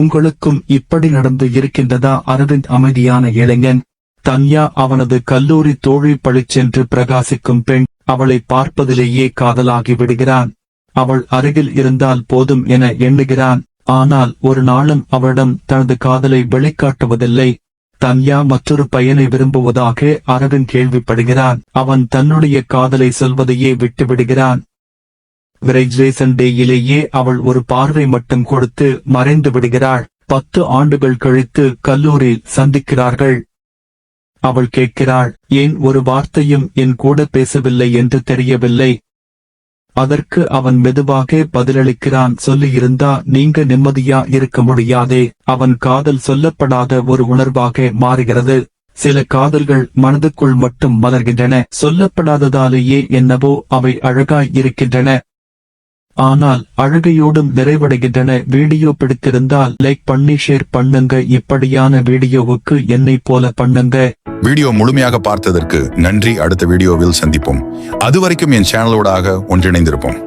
உங்களுக்கும் இப்படி நடந்து இருக்கின்றதா அரவிந்த் அமைதியான இளைஞன். தன்யா அவனது கல்லூரி தோழி பழிச்சென்று பிரகாசிக்கும் பெண் அவளை பார்ப்பதிலேயே காதலாகி விடுகிறான். அவள் அருகில் இருந்தால் போதும் என எண்ணுகிறான். ஆனால் ஒரு நாளும் அவளிடம் தனது காதலை வெளிக்காட்டுவதில்லை. தன்யா மற்றொரு பையனை விரும்புவதாக அரவிந்த் கேள்விப்படுகிறான். அவன் தன்னுடைய காதலை சொல்வதையே விட்டுவிடுகிறான். விரைஜ்ரேசன் டேயிலேயே அவள் ஒரு பார்வை மட்டும் கொடுத்து மறைந்து விடுகிறாள். பத்து ஆண்டுகள் கழித்து கல்லூரி சந்திக்கிறார்கள். அவள் கேட்கிறாள் ஏன் ஒரு வார்த்தையும் என் கூட பேசவில்லை என்று தெரியவில்லை? அதற்கு அவன் மெதுவாக பதிலளிக்கிறான் சொல்லியிருந்தா நீங்க நிம்மதியா இருக்க முடியாதே. அவன் காதல் சொல்லப்படாத ஒரு உணர்வாக மாறுகிறது. சில காதல்கள் மனதுக்குள் மட்டும் மலர்கின்றன. சொல்லப்படாததாலேயே என்னவோ அவை அழகாய் இருக்கின்றன. ஆனால் அழகையோடும் நிறைவடைகின்றன. வீடியோ பிடித்திருந்தால் லைக் பண்ணி ஷேர் பண்ணுங்க. இப்படியான வீடியோவுக்கு என்னை போல பண்ணுங்க. வீடியோ முழுமையாக பார்த்ததற்கு நன்றி. அடுத்த வீடியோவில் சந்திப்போம். அதுவரைக்கும் என் சேனலோடாக ஒன்றிணைந்திருப்போம்.